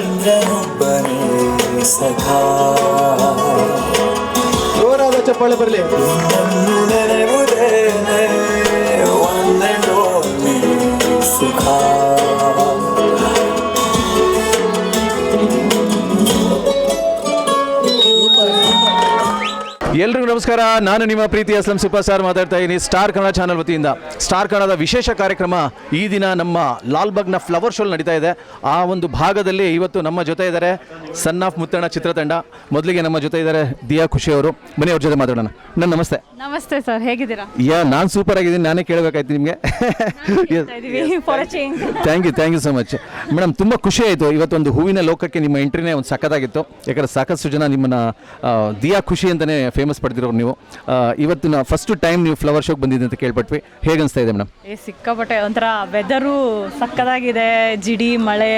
ಚಂದ್ರನೊಬ್ಬನೇ ಸಖಾ. ಜೋರಾದ ಚಪ್ಪಾಳೆ ಬರಲಿ. ನಮಸ್ಕಾರ. ನಾನು ನಿಮ್ಮ ಪ್ರೀತಿ ಅಸ್ಲಂ ಸೂಪರ್ ಸ್ಟಾರ್ ಮಾತಾಡ್ತಾ ಇದ್ದೀನಿ. ಸ್ಟಾರ್ ಕನ್ನಡ ಚಾನಲ್ ವತಿಯಿಂದ. ಸ್ಟಾರ್ ಕನ್ನಡದ ವಿಶೇಷ ಕಾರ್ಯಕ್ರಮ ಈ ದಿನ ನಮ್ಮ ಲಾಲ್ಬಾಗ್ನ ಫ್ಲವರ್ ಶೋಲ್ ನಡೀತಾ ಇದೆ. ಆ ಒಂದು ಭಾಗದಲ್ಲಿ ಇವತ್ತು ನಮ್ಮ ಜೊತೆ ಇದ್ದಾರೆ ಸನ್ ಆಫ್ ಮುತ್ತಣ್ಣ ಚಿತ್ರತಂಡ. ಮೊದಲಿಗೆ ನಮ್ಮ ಜೊತೆ ಇದ್ದಾರೆ ದಿಯಾ ಖುಷಿ ಅವರು ಬನ್ನಿ ಅವ್ರ ಜೊತೆ ಮಾತಾಡೋಣ. ನನ್ನ ನಮಸ್ತೆ. ನಮಸ್ತೆ ಸರ್. ಹೇಗಿದ್ದೀರಾ? ಯಾ ನಾನು ಸೂಪರ್ ಆಗಿದ್ದೀನಿ. ನಾನೇ ಕೇಳಬೇಕಾಯ್ತು ನಿಮಗೆ? Thank you thank you so much madam ತುಂಬ ಖುಷಿ ಆಯಿತು. ಇವತ್ತೊಂದು ಹೂವಿನ ಲೋಕಕ್ಕೆ ನಿಮ್ಮ ಎಂಟ್ರಿನೇ ಒಂದು ಸಖತ್ತಾಗಿತ್ತು. ಯಾಕಂದ್ರೆ ಸಾಕಷ್ಟು ಜನ ನಿಮ್ಮನ್ನ ದಿಯಾ ಖುಷಿ ಅಂತಲೇ ಫೇಮಸ್ ಪಡೆದಿರೋರು ನೀವು. ಇವತ್ತಿನ ಫಸ್ಟ್ ಟೈಮ್ ನೀವು ಫ್ಲವರ್ ಶೋಗೆ ಬಂದಿದ್ದೆ ಅಂತ ಕೇಳ್ಪಟ್ವಿ. ಹೇಗೆ ಅನಿಸ್ತಾ ಇದೆ ಮೇಡಮ್? ಏ ಸಿಕ್ಕಾಪಟ್ಟೆ ಒಂಥರ ವೆದರು ಸಕ್ಕದಾಗಿದೆ ಜಿಡಿ ಮಳೆ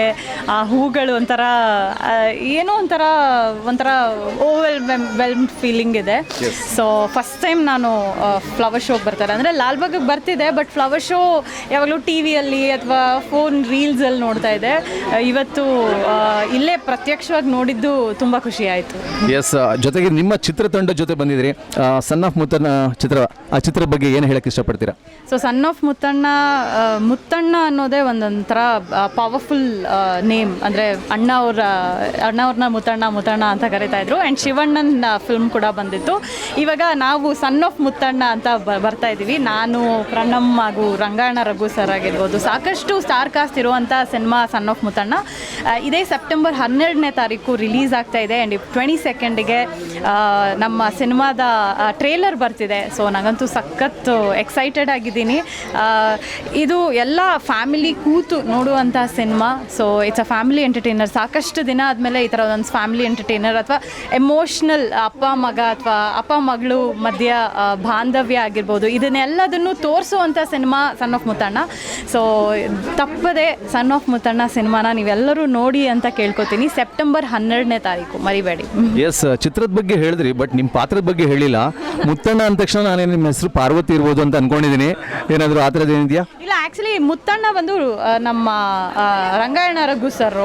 ಆ ಹೂಗಳು ಒಂಥರ ಆ, ಏನೋ ಒಂಥರ ಒಂಥರ ಓವೆಲ್ ವೆಲ್ಮ್ ಫೀಲಿಂಗ್ ಇದೆ ಸೊ ಫಸ್ಟ್ ಟೈಮ್ ನಾನು ಫ್ಲವರ್ ಶೋಗೆ ಬರ್ತಾರೆ. ಅಂದರೆ ಲಾಲ್ಬಾಗ್ ಬರ್ತಿದೆ ಬಟ್ ಫ್ಲವರ್ ಶೋ ಯಾವಾಗಲೂ ಟಿ ವಿಯಲ್ಲಿ ಅಥವಾ ಫೋನ್ ರೀಲ್ಸಲ್ಲಿ ನೋಡ್ತಾ ಇದೆ. ಆ, ಇವತ್ತು ಆ, ಇಲ್ಲೇ ಪ್ರತ್ಯಕ್ಷವಾಗಿ ನೋಡಿದ್ದು ತುಂಬ ಖುಷಿ ಆಯಿತು. ಎಸ್ ಜೊತೆಗೆ ನಿಮ್ಮ ಚಿತ್ರತಂಡ ಜೊತೆ ಬಂದಿದ್ರಿ. ಸನ್ ಆಫ್ ಮುತ್ತಣ್ಣ ಚಿತ್ರ, ಆ ಚಿತ್ರದ ಬಗ್ಗೆ ಏನು ಹೇಳಕ್ಕೆ ಇಷ್ಟಪಡ್ತೀರಾ? So son of Muttanna Muttanna ಅನ್ನೋದೇ ಒಂದೊಂಥರ ಪವರ್ಫುಲ್ ನೇಮ್ ಅಂದರೆ ಅಣ್ಣ ಅವರ, ಅಣ್ಣ ಅವ್ರನ್ನ ಮುತ್ತಣ್ಣ ಮುತ್ತಣ್ಣ ಅಂತ ಕರಿತಾ ಇದ್ರು. ಆ್ಯಂಡ್ ಶಿವಣ್ಣನ ಫಿಲ್ಮ್ ಕೂಡ ಬಂದಿತ್ತು. ಇವಾಗ ನಾವು ಸನ್ ಆಫ್ ಮುತ್ತಣ್ಣ ಅಂತ ಬರ್ತಾ ಇದ್ದೀವಿ. ನಾನು ಪ್ರಣಮ್ ಹಾಗೂ ರಂಗಾಯಣ ರಘು ಸರ್ ಆಗಿರ್ಬೋದು. ಸಾಕಷ್ಟು ಸ್ಟಾರ್ ಕಾಸ್ಟ್ ಇರುವಂಥ ಸಿನಿಮಾ ಸನ್ ಆಫ್ ಮುತ್ತಣ್ಣ. ಇದೇ ಸೆಪ್ಟೆಂಬರ್ ಹನ್ನೆರಡನೇ ತಾರೀಕು ರಿಲೀಸ್ ಆಗ್ತಾ ಇದೆ. ಆ್ಯಂಡ್ ಟ್ವೆಂಟಿ ಸೆಕೆಂಡಿಗೆ ನಮ್ಮ ಸಿನಿಮಾದ ಟ್ರೇಲರ್ ಬರ್ತಿದೆ. ಸೊ ನನಗಂತೂ ಸಖತ್ತು ಎಕ್ಸೈಟೆಡ್ ಆಗಿದ್ದೀನಿ. ಇದು ಎಲ್ಲ ಫ್ಯಾಮಿಲಿ ಕೂತು ನೋಡುವಂಥ cinema so it's a family entertainer ಸಾಕಷ್ಟು ದಿನ ಆದಮೇಲೆ ಈ ಥರ ಒಂದು ಫ್ಯಾಮಿಲಿ ಎಂಟರ್ಟೈನರ್ ಅಥವಾ ಎಮೋಷ್ನಲ್ ಅಪ್ಪ, ಮಗ ಅಥವಾ ಅಪ್ಪ, ಮಗಳು ಮಧ್ಯ ಬಾಂಧವ್ಯ ಆಗಿರ್ಬೋದು. ಇದನ್ನೆಲ್ಲದನ್ನು ತೋರಿಸುವಂಥ cinema son of Muttanna so ತಪ್ಪದೆ ಸನ್ ಆಫ್ ಮುತ್ತಣ್ಣ ಸಿನಿಮಾನ ನೀವೆಲ್ಲರೂ ನೋಡಿ ಅಂತ ಕೇಳ್ಕೊತೀನಿ. ಸೆಪ್ಟೆಂಬರ್ ಹನ್ನೆರಡನೇ ತಾರೀಕು. ಮರಿಬೇಡಿ. ಎಸ್ ಚಿತ್ರದ ಬಗ್ಗೆ ಹೇಳಿದ್ರಿ ಬಟ್ ನಿಮ್ಮ ಪಾತ್ರದ ಬಗ್ಗೆ ಹೇಳಿಲ್ಲ ಮುತ್ತಣ್ಣ ಅಂದ ತಕ್ಷಣ ನಾನು ನಿಮ್ಮ ಹೆಸರು ಪಾರ್ವತಿ ಇರ್ಬೋದು ಅಂತ ಅನ್ಕೊಂಡಿದ್ದೀನಿ ಏನಾದರೂ ಆ ಥರದ್ದು ಏನಿದೆಯಾ? ಇಲ್ಲ ಆಕ್ಚುಲಿ ಮುತ್ತಣ್ಣ ಬಂದು ಆ, ನಮ್ಮ ಆ, ರಂಗಾಯಣ ರಘು ಸರ್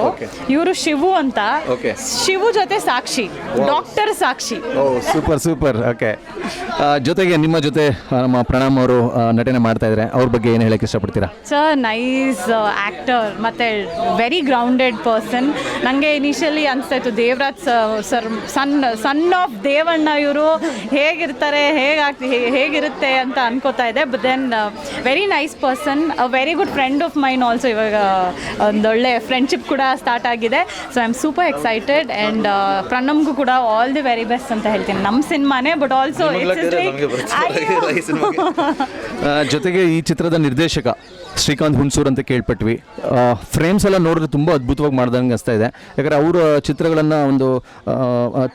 ಇವರು ಶಿವು ಅಂತ. Okay. ಶಿವು ಜೊತೆ Sakshi. Doctor Sakshi. Oh super super. Okay ಜೊತೆಗೆ ನಿಮ್ಮ ಜೊತೆ ಆ, ನಮ್ಮ ಪ್ರಣಾಮ್ ಅವರು ಆ, ನಟನೆ ಮಾಡ್ತಾ ಇದ್ದಾರೆ ಅವ್ರ ಬಗ್ಗೆ ಏನು ಹೇಳಕ್ಕೆ ಇಷ್ಟಪಡ್ತೀರಾ? ಸರ್ ನೈಸ್ ಆ್ಯಕ್ಟರ್ ಮತ್ತೆ ವೆರಿ ಗ್ರೌಂಡೆಡ್ ಪರ್ಸನ್ ನನಗೆ ಇನಿಷಿಯಲಿ ಅನಿಸ್ತಾ ಇತ್ತು Devaraj sir son son of Devanna ಇವರು. ಹೇಗಿರ್ತಾರೆ ಹೇಗಾಗ್ತಿ ಹೇಗಿರುತ್ತೆ ಅಂತ ಅನ್ಕೋತಾ ಇದೆ. But then very nice person a very good friend of mine also ಇವಾಗ ಒಂದೊಳ್ಳೆ ಫ್ರೆಂಡ್ಶಿಪ್ ಕೂಡ ಸ್ಟಾರ್ಟ್ ಆಗಿದೆ. So I am super excited and ಪ್ರಣಮ್ಗೂ ಕೂಡ ಆಲ್ ದಿ ವೆರಿ ಬೆಸ್ಟ್ ಅಂತ ಹೇಳ್ತೀನಿ. ನಮ್ಮ ಸಿನಿಮಾನೇ ಬಟ್ ಆಲ್ಸೋ ಜೊತೆಗೆ ಈ ಚಿತ್ರದ ನಿರ್ದೇಶಕ ಶ್ರೀಕಾಂತ್ ಹುಣಸೂರ್ ಅಂತ ಕೇಳ್ಪಟ್ವಿ. ಫ್ರೇಮ್ಸ್ ಎಲ್ಲ ನೋಡಿದ್ರೆ ತುಂಬ ಅದ್ಭುತವಾಗಿ ಮಾಡ್ದಂಗೆ ಅನಿಸ್ತಾ ಇದೆ. ಯಾಕಂದರೆ ಅವರ ಚಿತ್ರಗಳನ್ನು ಒಂದು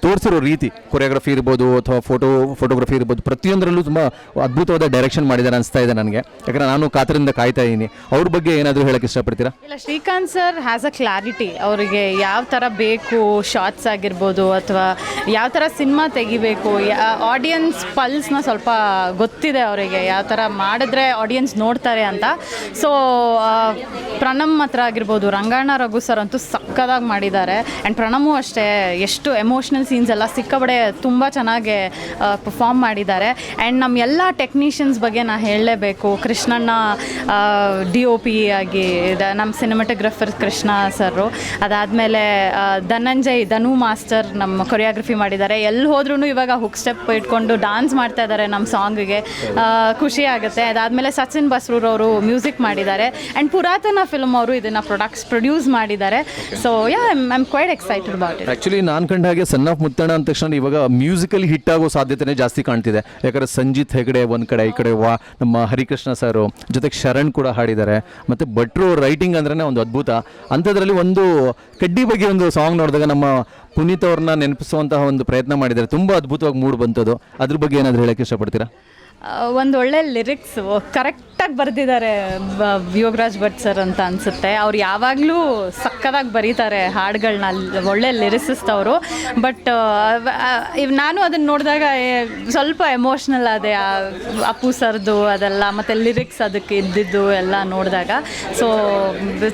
ತೋರಿಸಿರೋ ರೀತಿ ಕೊರಿಯೋಗ್ರಫಿ ಇರ್ಬೋದು ಅಥವಾ ಫೋಟೋ ಫೋಟೋಗ್ರಫಿ ಇರ್ಬೋದು, ಪ್ರತಿಯೊಂದರಲ್ಲೂ ತುಂಬ ಅದ್ಭುತವಾದ ಡೈರೆಕ್ಷನ್ ಮಾಡಿದ್ದಾರೆ ಅನಿಸ್ತಾ ಇದೆ ನನಗೆ. ಯಾಕಂದರೆ ನಾನು ಕಾತರಿಂದ ಕಾಯ್ತಾ ಇದ್ದೀನಿ. ಅವ್ರ ಬಗ್ಗೆ ಏನಾದರೂ ಹೇಳಕ್ಕೆ ಇಷ್ಟಪಡ್ತೀರಾ? ಇಲ್ಲ, Srikanth sir has a clarity ಅವರಿಗೆ ಯಾವ ಥರ ಬೇಕು ಶಾರ್ಟ್ಸ್ ಆಗಿರ್ಬೋದು ಅಥವಾ ಯಾವ ಥರ ಸಿನಿಮಾ ತೆಗಿಬೇಕು ಆಡಿಯನ್ಸ್ ಪಲ್ಸ್ನ ಸ್ವಲ್ಪ ಗೊತ್ತಿದೆ ಅವರಿಗೆ. ಯಾವ ಥರ ಮಾಡಿದ್ರೆ ಆಡಿಯನ್ಸ್ ನೋಡ್ತಾರೆ ಅಂತ. ಸೊ ಪ್ರಣಮ್ ಹತ್ರ ಆಗಿರ್ಬೋದು ರಂಗಣ್ಣ ರಘು ಸರ್ ಅಂತೂ ಸಕ್ಕದಾಗಿ ಮಾಡಿದ್ದಾರೆ. ಆ್ಯಂಡ್ ಪ್ರಣಮು ಅಷ್ಟೇ ಎಷ್ಟು ಎಮೋಷ್ನಲ್ ಸೀನ್ಸ್ ಎಲ್ಲ ಸಿಕ್ಕಾಬಡೆ ತುಂಬ ಚೆನ್ನಾಗಿ ಪರ್ಫಾರ್ಮ್ ಮಾಡಿದ್ದಾರೆ. ಆ್ಯಂಡ್ ನಮ್ಮ ಎಲ್ಲ ಟೆಕ್ನಿಷಿಯನ್ಸ್ ಬಗ್ಗೆ ನಾ ಹೇಳಲೇಬೇಕು. ಕೃಷ್ಣಣ್ಣ ಡಿ ಒ ಪಿ ಆಗಿ ನಮ್ಮ ಸಿನಿಮಾಟೋಗ್ರಫರ್ ಕೃಷ್ಣ ಸರು ಅದಾದಮೇಲೆ ಧನಂಜಯ್, ಧನು ಮಾಸ್ಟರ್ ನಮ್ಮ ಕೊರಿಯೋಗ್ರಫಿ ಮಾಡಿದ್ದಾರೆ. ಎಲ್ಲಿ ಹೋದ್ರೂ ಇವಾಗ ಹುಕ್ ಸ್ಟೆಪ್ ಇಟ್ಕೊಂಡು ಡಾನ್ಸ್ ಮಾಡ್ತಾ ಇದ್ದಾರೆ ನಮ್ಮ ಸಾಂಗಿಗೆ ಖುಷಿ ಆಗುತ್ತೆ. ಅದಾದಮೇಲೆ ಸಚಿನ್ ಬಸ್ರೂರವರು ಮ್ಯೂಸಿಕ್ ಮಾಡಿದ್ದಾರೆ. ಆ್ಯಂಡ್ ಪುರಾತನ ಫಿಲ್ಮ್ ಅವರು ಇದನ್ನು ಪ್ರೊಡಕ್ಟ್ಸ್ ಪ್ರೊಡ್ಯೂಸ್ ಮಾಡಿದ್ದಾರೆ. So ya I am quite excited about it actually ನಾನು ಕಂಡ ಹಾಗೆ ಸನ್ ಆಫ್ ಮುತ್ತಣ ಅಂದ ತಕ್ಷಣ ಇವಾಗ ಮ್ಯೂಸಿಕಲಿ ಹಿಟ್ ಆಗೋ ಸಾಧ್ಯತೆನೇ ಜಾಸ್ತಿ ಕಾಣ್ತಿದೆ. ಯಾಕಂದರೆ ಸಂಜೀತ್ ಹೆಗಡೆ ಒಂದು ಕಡೆ ಈ ಕಡೆ ವಾ ನಮ್ಮ ಹರಿಕೃಷ್ಣ ಸರು ಜೊತೆಗೆ ಶರಣ್ ಕೂಡ ಹಾಡಿದ್ದಾರೆ. ಮತ್ತು ಭಟ್ರು ರೈಟಿಂಗ್ ಅಂದ್ರೆ ಒಂದು ಅದ್ಭುತ. ಅಂಥದ್ರಲ್ಲಿ ಒಂದು ಕಡ್ಡಿ ಬಗ್ಗೆ ಒಂದು ಸಾಂಗ್ ನೋಡಿದಾಗ ನಮ್ಮ ಪುನೀತ್ ಅವ್ರನ್ನ ನೆನಪಿಸುವಂತಹ ಒಂದು ಪ್ರಯತ್ನ ಮಾಡಿದ್ದಾರೆ. ತುಂಬ ಅದ್ಭುತವಾಗಿ ಮೂಡ್ ಬಂತದ್ದು ಅದ್ರ ಬಗ್ಗೆ ಏನಾದರೂ ಹೇಳಕ್ಕೆ ಇಷ್ಟಪಡ್ತೀರಾ? ಒಂದು ಒಳ್ಳೆ ಲಿರಿಕ್ಸ್ ಕರೆಕ್ಟಾಗಿ ಬರೆದಿದ್ದಾರೆ ಯೋಗರಾಜ್ ಭಟ್ ಸರ್ ಅಂತ ಅನಿಸುತ್ತೆ. ಅವ್ರು ಯಾವಾಗಲೂ ಸಕ್ಕದಾಗಿ ಬರೀತಾರೆ ಹಾಡುಗಳನ್ನ ಒಳ್ಳೆ ಲಿರಿಸಿಸ್ಟ್ ಅವರು. ಬಟ್ ನಾನು ಅದನ್ನು ನೋಡಿದಾಗ ಸ್ವಲ್ಪ ಎಮೋಷ್ನಲ್ ಆದೆ ಅಪ್ಪು ಸರ್ದು ಅದೆಲ್ಲ, ಮತ್ತು ಲಿರಿಕ್ಸ್ ಅದಕ್ಕೆ ಇದ್ದಿದ್ದು ಎಲ್ಲ ನೋಡಿದಾಗ. ಸೊ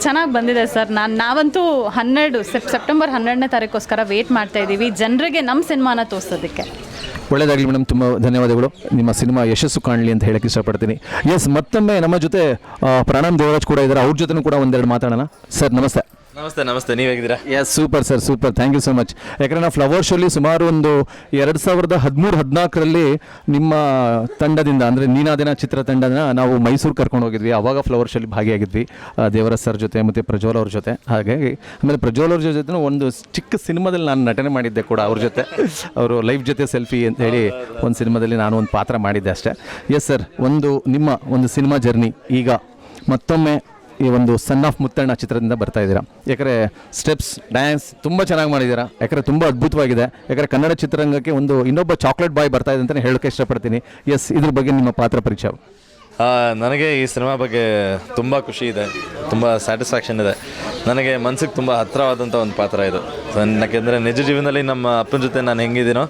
ಚೆನ್ನಾಗಿ ಬಂದಿದೆ ಸರ್ ನಾನು, ನಾವಂತೂ ಹನ್ನೆರಡು ಸೆಪ್ ಸೆಪ್ಟೆಂಬರ್ ಹನ್ನೆರಡನೇ ತಾರೀಕೋಸ್ಕರ ಮಾಡ್ತಾ ಇದ್ದೀವಿ ಜನರಿಗೆ ನಮ್ಮ ಸಿನಿಮಾನ ತೋರಿಸೋದಕ್ಕೆ. ಒಳ್ಳೆಯದಾಗಲಿ ಮೇಡಮ್, ತುಂಬ ಧನ್ಯವಾದಗಳು. ನಿಮ್ಮ ಸಿನಿಮಾ ಯಶಸ್ಸು ಕಾಣಲಿ ಅಂತ ಹೇಳಕ್ಕೆ ಇಷ್ಟಪಡ್ತೀನಿ. ಎಸ್ ಮತ್ತೊಮ್ಮೆ ನಮ್ಮ ಜೊತೆ ಪ್ರಣಾಮ್ ದೇವರಾಜ್ ಕೂಡ ಇದ್ದಾರೆ. ಅವ್ರ ಜೊತೆ ಕೂಡ ಒಂದೆರಡು ಮಾತಾಡೋಣ. ಸರ್, ನಮಸ್ತೆ. ನಮಸ್ತೆ ನಮಸ್ತೆ ನೀವು ಹೇಗಿದ್ದೀರಾ? Yes super sir super thank you so much ಯಾಕಂದರೆ ನಾವು ಫ್ಲವರ್ ಶೋಲಿ ಸುಮಾರು ಒಂದು ಎರಡು ಸಾವಿರದ ಹದಿಮೂರು ಹದಿನಾಲ್ಕರಲ್ಲಿ ನಿಮ್ಮ ತಂಡದಿಂದ ಅಂದರೆ ನೀನಾದಿನ ಚಿತ್ರತಂಡನ ನಾವು ಮೈಸೂರು ಕರ್ಕೊಂಡು ಹೋಗಿದ್ವಿ. ಅವಾಗ ಫ್ಲವರ್ ಶೋಲಿ ಭಾಗಿಯಾಗಿದ್ವಿ. ಆ, ದೇವರಾಜ್ ಸರ್ ಜೊತೆ ಮತ್ತು ಪ್ರಜ್ವಲ್ ಅವ್ರ ಜೊತೆ. ಹಾಗಾಗಿ ಆಮೇಲೆ ಪ್ರಜ್ವಲ್ ಅವ್ರ ಜೊತೆ ಒಂದು ಚಿಕ್ಕ ಸಿನಿಮಾದಲ್ಲಿ ನಾನು ನಟನೆ ಮಾಡಿದ್ದೆ ಕೂಡ ಅವ್ರ ಜೊತೆ. ಅವರು ಲೈಫ್ ಜೊತೆ ಸೆಲ್ಫಿ ಅಂತ ಹೇಳಿ ಒಂದು ಸಿನಿಮಾದಲ್ಲಿ ನಾನು ಒಂದು ಪಾತ್ರ ಮಾಡಿದ್ದೆ ಅಷ್ಟೇ. ಎಸ್ ಸರ್ ಒಂದು ನಿಮ್ಮ ಒಂದು ಸಿನಿಮಾ ಜರ್ನಿ ಈಗ ಮತ್ತೊಮ್ಮೆ ಈ ಒಂದು ಸನ್ ಆಫ್ ಮುತ್ತಣ್ಣ ಚಿತ್ರದಿಂದ ಬರ್ತಾ ಇದ್ದೀರಾ. ಯಾಕಂದರೆ ಸ್ಟೆಪ್ಸ್ ಡ್ಯಾನ್ಸ್ ತುಂಬ ಚೆನ್ನಾಗಿ ಮಾಡಿದ್ದೀರಾ. ಯಾಕಂದರೆ ತುಂಬ ಅದ್ಭುತವಾಗಿದೆ. ಯಾಕಂದರೆ ಕನ್ನಡ ಚಿತ್ರರಂಗಕ್ಕೆ ಒಂದು ಇನ್ನೊಬ್ಬ ಚಾಕ್ಲೇಟ್ ಬಾಯ್ ಬರ್ತಾ ಇದೆ ಅಂತಲೇ ಹೇಳೋಕ್ಕೆ ಇಷ್ಟಪಡ್ತೀನಿ. ಎಸ್ ಇದ್ರ ಬಗ್ಗೆ ನಿಮ್ಮ ಪಾತ್ರ ಪರಿಚಯ. ನನಗೆ ಈ ಸಿನಿಮಾ ಬಗ್ಗೆ ತುಂಬ ಖುಷಿ ಇದೆ. ತುಂಬ ಸ್ಯಾಟಿಸ್ಫ್ಯಾಕ್ಷನ್ ಇದೆ. ನನಗೆ ಮನಸ್ಸಿಗೆ ತುಂಬ ಹತ್ತಿರವಾದಂಥ ಒಂದು ಪಾತ್ರ ಇದು. ಯಾಕೆಂದರೆ ನಿಜ ಜೀವನದಲ್ಲಿ ನಮ್ಮ ಅಪ್ಪನ ಜೊತೆ ನಾನು ಹೆಂಗಿದ್ದೀನೋ,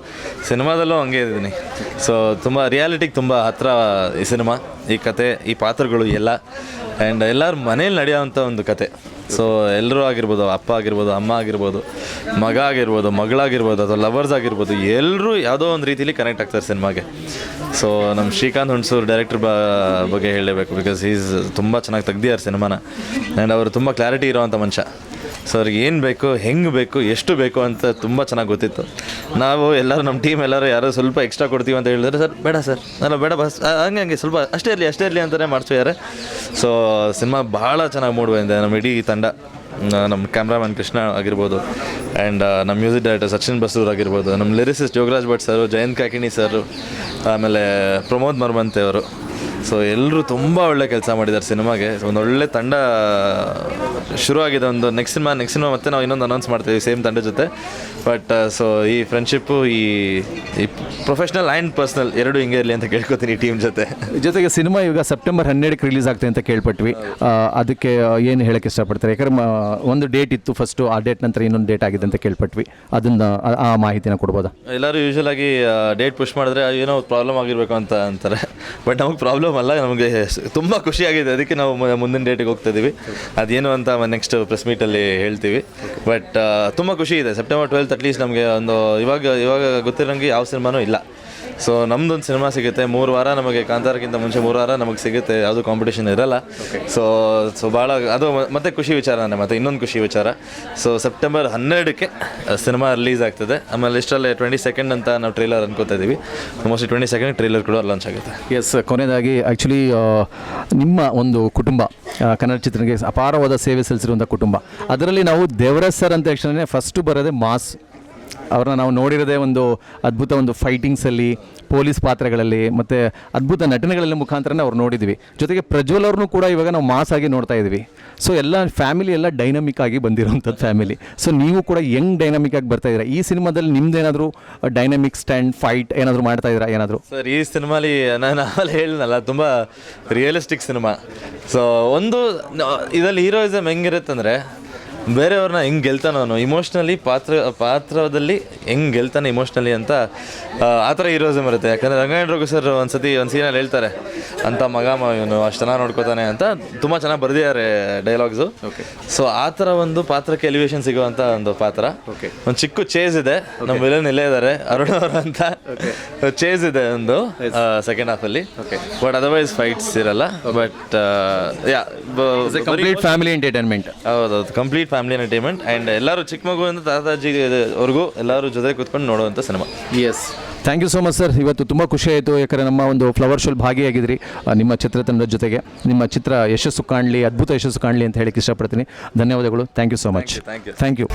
ಸಿನಿಮಾದಲ್ಲೂ ಹಂಗೆ ಇದ್ದೀನಿ. ಸೊ ತುಂಬ ರಿಯಾಲಿಟಿಗೆ ತುಂಬ ಹತ್ತಿರ ಈ ಸಿನಿಮಾ, ಈ ಕತೆ, ಈ ಪಾತ್ರಗಳು ಎಲ್ಲ. ಆ್ಯಂಡ್ ಎಲ್ಲರ ಮನೇಲಿ ನಡೆಯುವಂಥ ಒಂದು ಕತೆ. ಸೊ ಎಲ್ಲರೂ ಆಗಿರ್ಬೋದು, ಅಪ್ಪ ಆಗಿರ್ಬೋದು, ಅಮ್ಮ ಆಗಿರ್ಬೋದು, ಮಗ ಆಗಿರ್ಬೋದು, ಮಗಳಾಗಿರ್ಬೋದು ಅಥವಾ ಲವರ್ಸ್ ಆಗಿರ್ಬೋದು ಎಲ್ಲರೂ ಯಾವುದೋ ಒಂದು ರೀತಿಲಿ ಕನೆಕ್ಟ್ ಆಗ್ತಾರೆ ಸಿನಿಮಾಗೆ. ಸೊ ನಮ್ಮ ಶ್ರೀಕಾಂತ್ ಹುಣಸೂರು ಡೈರೆಕ್ಟರ್ ಬಗ್ಗೆ ಹೇಳಲೇಬೇಕು ಬಿಕಾಸ್ ಈಸ್ ತುಂಬ ಚೆನ್ನಾಗಿ ತೆಗ್ದಿದ್ದಾರೆ ಸಿನಿಮಾನ. ಆ್ಯಂಡ್ ಅವರು ತುಂಬ ಕ್ಲಾರಿಟಿ ಇರೋವಂಥ ಮನುಷ್ಯ. ಸೊ ಅವ್ರಿಗೆ ಏನು ಬೇಕು, ಹೆಂಗೆ ಬೇಕು, ಎಷ್ಟು ಬೇಕು ಅಂತ ತುಂಬ ಚೆನ್ನಾಗಿ ಗೊತ್ತಿತ್ತು. ನಾವು ಎಲ್ಲರೂ ನಮ್ಮ ಟೀಮ್ ಎಲ್ಲರೂ ಯಾರೋ ಸ್ವಲ್ಪ ಎಕ್ಸ್ಟ್ರಾ ಕೊಡ್ತೀವಿ ಅಂತ ಹೇಳಿದ್ರೆ, ಸರ್, ಬೇಡ ಸರ್. ಅಲ್ಲ, ಬೇಡ ಬಸ್ ಹಂಗೆ ಹಂಗೆ, ಸ್ವಲ್ಪ ಅಷ್ಟೇ ಇರಲಿ ಅಷ್ಟೇ ಇರಲಿ ಅಂತಲೇ ಮಾಡ್ತಿದ್ದಾರೆ ಸೊ ಸಿನಿಮಾ ಭಾಳ ಚೆನ್ನಾಗಿ ಮೂಡ್ ಬಂದಿದೆ ನಮ್ಮ ಇಡೀ ತಂಡ. ನಮ್ಮ ಕ್ಯಾಮ್ರಾಮನ್ ಕೃಷ್ಣ ಆಗಿರ್ಬೋದು. ಆ್ಯಂಡ್ ನಮ್ಮ ಮ್ಯೂಸಿಕ್ ಡೈರೆಕ್ಟರ್ ಸಚಿನ್ ಬಸೂರ್ ಆಗಿರ್ಬೋದು. ನಮ್ಮ lyricist Yogaraj Bhat sir Jayant Kaikini sir ಆಮೇಲೆ ಪ್ರಮೋದ್ ಮರ್ಮಂತೆ ಅವರು. ಸೊ ಎಲ್ಲರೂ ತುಂಬ ಒಳ್ಳೆ ಕೆಲಸ ಮಾಡಿದ್ದಾರೆ ಸಿನಿಮಾಗೆ. ಒಂದು ಒಳ್ಳೆ ತಂಡ ಆಗಿದೆ ಒಂದು ನೆಕ್ಸ್ಟ್ ಸಿನಿಮಾ ನೆಕ್ಸ್ಟ್ ಸಿನಿಮಾ ಮತ್ತೆ ನಾವು ಇನ್ನೊಂದು ಅನೌನ್ಸ್ ಮಾಡ್ತೀವಿ ಸೇಮ್ ತಂಡ ಜೊತೆ. ಬಟ್ ಸೊ ಈ ಫ್ರೆಂಡ್ಶಿಪ್ಪು ಈ ಈ ಪ್ರೊಫೆಷ್ನಲ್ ಆ್ಯಂಡ್ ಪರ್ಸ್ನಲ್ ಎರಡು ಹಿಂಗೆ ಇರಲಿ ಅಂತ ಕೇಳ್ಕೊತೀನಿ ಟೀಮ್ ಜೊತೆ. ಜೊತೆಗೆ ಸಿನಿಮಾ ಈಗ ಸೆಪ್ಟೆಂಬರ್ ಹನ್ನೆರಡಕ್ಕೆ ರಿಲೀಸ್ ಆಗ್ತದೆ ಅಂತ ಕೇಳ್ಪಟ್ವಿ. ಅದಕ್ಕೆ ಏನು ಹೇಳಕ್ಕೆ ಇಷ್ಟಪಡ್ತಾರೆ? ಯಾಕಂದ್ರೆ ಒಂದು ಡೇಟ್ ಇತ್ತು ಫಸ್ಟು ಆ ಡೇಟ್ ನಂತರ ಇನ್ನೊಂದು ಡೇಟ್ ಆಗಿದೆ ಅಂತ ಕೇಳ್ಪಟ್ವಿ. ಅದನ್ನು, ಆ- ಮಾಹಿತಿನ ಕೊಡ್ಬೋದಾ? ಎಲ್ಲರೂ ಯೂಶಲ್ ಆಗಿ ಡೇಟ್ ಪುಷ್ ಮಾಡಿದ್ರೆ ಏನೋ ಪ್ರಾಬ್ಲಮ್ ಆಗಿರಬೇಕು ಅಂತ ಅಂತಾರೆ. ಬಟ್ ನಮಗೆ ಪ್ರಾಬ್ಲಮ್ ಅಲ್ಲ, ನಮಗೆ ತುಂಬ ಖುಷಿಯಾಗಿದೆ ಅದಕ್ಕೆ ನಾವು ಮುಂದಿನ ಡೇಟಿಗೆ ಹೋಗ್ತಾ ಇದ್ದೀವಿ ಅದೇನು ಅಂತ ನೆಕ್ಸ್ಟ್ ಪ್ರೆಸ್ ಮೀಟಲ್ಲಿ ಹೇಳ್ತೀವಿ. ಬಟ್ ತುಂಬ ಖುಷಿ ಇದೆ. ಸೆಪ್ಟೆಂಬರ್ ಟ್ವೆಲ್ತ್ ಅಟ್ಲೀಸ್ಟ್ ನಮಗೆ ಒಂದು, ಇವಾಗ ಇವಾಗ ಗೊತ್ತಿರೋಂಗೆ ಯಾವ ಸಿನಿಮಾನೂ ಇಲ್ಲ. ಸೊ ನಮ್ದೊಂದು ಸಿನಿಮಾ ಸಿಗುತ್ತೆ. ಮೂರು ವಾರ ನಮಗೆ ಕಾಂತಾರಕ್ಕಿಂತ ಮುಂಚೆ ಮೂರು ವಾರ ನಮಗೆ ಸಿಗುತ್ತೆ. ಯಾವುದು ಕಾಂಪಿಟೇಷನ್ ಇರಲ್ಲ. ಸೊ ಸೊ ಭಾಳ ಅದು ಮತ್ತೆ ಖುಷಿ ವಿಚಾರನೇ ಮತ್ತೆ ಇನ್ನೊಂದು ಖುಷಿ ವಿಚಾರ. ಸೊ ಸೆಪ್ಟೆಂಬರ್ ಹನ್ನೆರಡಕ್ಕೆ ಸಿನಿಮಾ ರಿಲೀಸ್ ಆಗ್ತದೆ. ಆಮೇಲೆ ಇಷ್ಟರಲ್ಲೇ ಟ್ವೆಂಟಿ ಸೆಕೆಂಡ್ ಅಂತ ನಾವು ಟ್ರೈಲರ್ ಅನ್ಕೋತಾ ಇದ್ದೀವಿ. ಮೋಸ್ಟ್ಲಿ ಟ್ವೆಂಟಿ ಸೆಕೆಂಡ್ ಟ್ರೈಲರ್ ಕೂಡ ಲಾಂಚ್ ಆಗುತ್ತೆ. ಎಸ್ ಕೊನೆಯದಾಗಿ ಆ್ಯಕ್ಚುಲಿ ನಿಮ್ಮ ಒಂದು ಕುಟುಂಬ ಕನ್ನಡ ಚಿತ್ರಕ್ಕೆ ಅಪಾರವಾದ ಸೇವೆ ಸಲ್ಲಿಸಿರುವಂಥ ಕುಟುಂಬ. ಅದರಲ್ಲಿ ನಾವು ದೇವರಾಜ್ ಸರ್ ಅಂತ ತಕ್ಷಣ ಫಸ್ಟು ಬರೋದೇ ಮಾಸ್. ಅವ್ರನ್ನ ನಾವು ನೋಡಿರೋದೇ ಒಂದು ಅದ್ಭುತ ಒಂದು ಫೈಟಿಂಗ್ಸಲ್ಲಿ, ಪೊಲೀಸ್ ಪಾತ್ರಗಳಲ್ಲಿ, ಮತ್ತು ಅದ್ಭುತ ನಟನೆಗಳಲ್ಲಿ ಮುಖಾಂತರನೇ ಅವ್ರು ನೋಡಿದ್ವಿ. ಜೊತೆಗೆ ಪ್ರಜ್ವಲ್ ಅವ್ರನ್ನೂ ಕೂಡ ಇವಾಗ ನಾವು ಮಾಸ್ ಆಗಿ ನೋಡ್ತಾ ಇದ್ವಿ. ಸೊ ಎಲ್ಲ ಫ್ಯಾಮಿಲಿ ಎಲ್ಲ ಡೈನಮಿಕ್ ಆಗಿ ಬಂದಿರೋವಂಥದ್ದು ಫ್ಯಾಮಿಲಿ ಸೊ ನೀವು ಕೂಡ ಯಂಗ್ ಡೈನಮಿಕ್ ಆಗಿ ಬರ್ತಾ ಇದ್ದೀರಾ? ಈ ಸಿನಿಮಾದಲ್ಲಿ ನಿಮ್ದೇನಾದರೂ ಡೈನಮಿಕ್ ಸ್ಟ್ಯಾಂಡ್ ಫೈಟ್ ಏನಾದರೂ ಮಾಡ್ತಾ ಇದ್ದೀರಾ? ಏನಾದರೂ? ಸರ್, ಈ ಸಿನಿಮಾಲಿ ನಾನು ಆಮೇಲೆ ಹೇಳಿದ್ನಲ್ಲ, ತುಂಬ ರಿಯಲಿಸ್ಟಿಕ್ ಸಿನಿಮಾ. ಸೊ ಒಂದು ಇದರಲ್ಲಿ ಹೀರೋಯಿಸಮ್ ಹೆಂಗಿರುತ್ತಂದರೆ ಬೇರೆಯವ್ರನ್ನ ಹೆಂಗೆ ಗೆಲ್ತಾನೋ ಅವನು ಇಮೋಷ್ನಲಿ ಪಾತ್ರ ಪಾತ್ರದಲ್ಲಿ ಹೆಂಗೆ ಗೆಲ್ತಾನೆ ಇಮೋಷ್ನಲಿ ಅಂತ ಆ, ಥರ ಹೀರೋಸಮ್ ಇರುತ್ತೆ. ಯಾಕಂದರೆ ರಂಗಾಯಣ ರಘು ಸರ್ ಒಂದು ಸತಿ ಒಂದು ಸೀನಲ್ಲಿ ಹೇಳ್ತಾರೆ ಅಂತ ಮಗ ಇವನು ಅಷ್ಟು ಚೆನ್ನಾಗಿ ನೋಡ್ಕೋತಾನೆ ಅಂತ ತುಂಬ ಚೆನ್ನಾಗಿ ಬರೆದಿದ್ದಾರೆ ಡೈಲಾಗ್ಸು ಸೊ ಆ ಥರ ಒಂದು ಪಾತ್ರಕ್ಕೆ ಎಲಿವೇಶನ್ ಸಿಗುವಂಥ ಒಂದು ಪಾತ್ರ. ಓಕೆ ಒಂದು ಚಿಕ್ಕ ಚೇಸ್ ಇದೆ. ನಮ್ಮ ವಿಲನ್ ಇಲ್ಲೇ ಇದ್ದಾರೆ ಅರುಣ್ ಅವರು ಅಂತ. ಚೇಸ್ ಇದೆ ಒಂದು ಸೆಕೆಂಡ್ ಹಾಫಲ್ಲಿ ಬಟ್ ಅದರ್ವೈಸ್ ಫೈಟ್ಸ್ ಇರಲ್ಲ. But ya complete family entertainment ಹೌದೌದು ಕಂಪ್ಲೀಟ್ ಫ್ಯಾಮಿಲಿ ಎಂಟರ್ಟೈನ್ಮೆಂಟ್ ಆ್ಯಂಡ್ ಎಲ್ಲರೂ ಚಿಕ್ಕ ಮಗುವಿಂದ ತಾತಾಜಿವರೆಗೂ ಎಲ್ಲರೂ ಜೊತೆ ಕೂತ್ಕೊಂಡು ನೋಡುವಂಥ cinema. Yes thank you so much sir ಇವತ್ತು ತುಂಬ ಖುಷಿ ಆಯಿತು. ಯಾಕಂದರೆ ನಮ್ಮ ಒಂದು ಫ್ಲವರ್ ಶೋಲ್ ಭಾಗಿಯಾಗಿದ್ರಿ. ಆ, ನಿಮ್ಮ ಚಿತ್ರತಂಡದ ಜೊತೆಗೆ. ನಿಮ್ಮ ಚಿತ್ರ ಯಶಸ್ಸು ಕಾಣಲಿ ಅದ್ಭುತ ಯಶಸ್ಸು ಕಾಣಲಿ ಅಂತ ಹೇಳಕ್ಕೆ ಇಷ್ಟಪಡ್ತೀನಿ. ಧನ್ಯವಾದಗಳು. Thank you so much thank you thank you